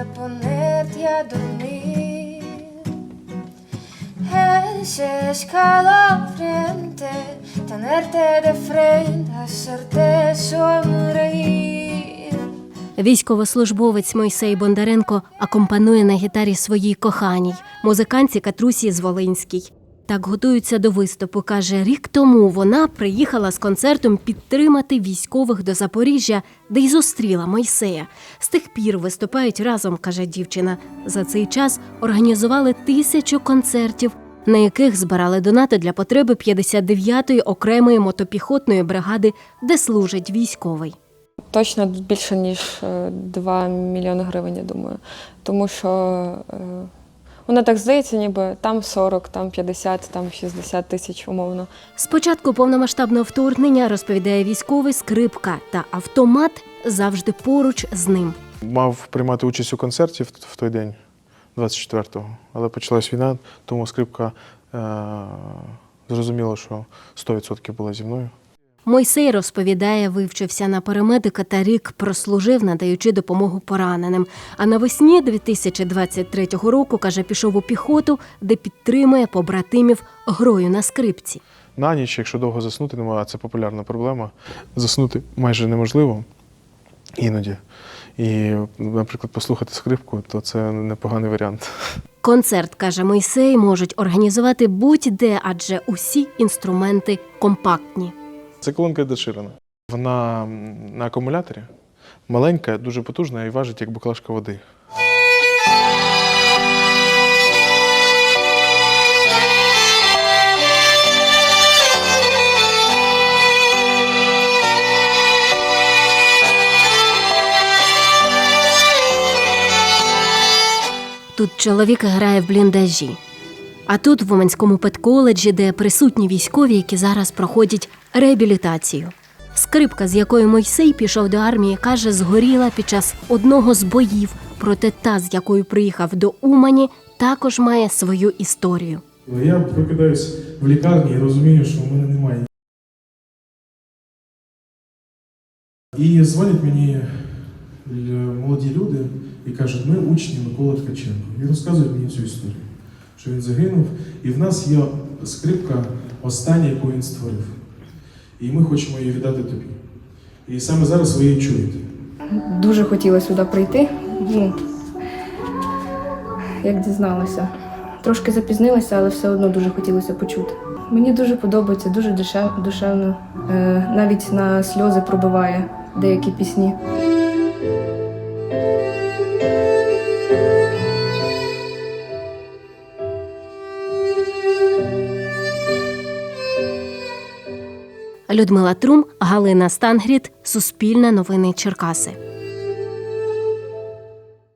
a ponerte a dormir. Es escalofriante tenerte de frente, hacerte sonreír. Військовослужбовець Мойсей Бондаренко акомпанує на гітарі своїй коханій, музиканці Катрусі Зволинській. Так готуються до виступу. каже, рік тому вона приїхала з концертом підтримати військових до Запоріжжя, де й зустріла Мойсея. З тих пір виступають разом, каже дівчина. За цей час організували тисячу концертів, на яких збирали донати для потреби 59-ї окремої мотопіхотної бригади, де служить військовий. Точно більше ніж е, 2 мільйони гривень, я думаю. Тому що е, воно так здається, ніби там 40, там 50, там 60 тисяч умовно. З початку повномасштабного вторгнення розповідає військовий скрипка та автомат завжди поруч з ним. Мав приймати участь у концерті в, в той день, 24-го, але почалась війна, тому скрипка е- зрозуміла, що 100% була зі мною. Мойсей розповідає, вивчився на парамедика та рік прослужив, надаючи допомогу пораненим. А навесні 2023 року каже, пішов у піхоту, де підтримує побратимів грою на скрипці. На ніч, якщо довго заснути, немає, це популярна проблема. Заснути майже неможливо іноді. І, наприклад, послухати скрипку, то це непоганий варіант. Концерт, каже Мойсей, можуть організувати будь-де, адже усі інструменти компактні. Це колонка деширена. Вона на акумуляторі маленька, дуже потужна і важить як баклажка води. Тут чоловік грає в бліндажі. А тут в Уманському педколеджі, де присутні військові, які зараз проходять реабілітацію. Скрипка, з якою Мойсей пішов до армії, каже, згоріла під час одного з боїв. Проте та, з якою приїхав до Умані, також має свою історію. Я прокидаюсь в лікарні і розумію, що в мене немає. І дзвонять мені е, молоді люди і кажуть, ми учні Миколи Ткаченко. І розказують мені цю історію, що він загинув, і в нас є скрипка остання, яку він створив. І ми хочемо її віддати тобі. І саме зараз ви її чуєте. Дуже хотіла сюди прийти. Ну, як дізналася. Трошки запізнилася, але все одно дуже хотілося почути. Мені дуже подобається, дуже душевно. Е, навіть на сльози пробиває деякі пісні. Людмила Трум, Галина Стангріт, Суспільне новини Черкаси.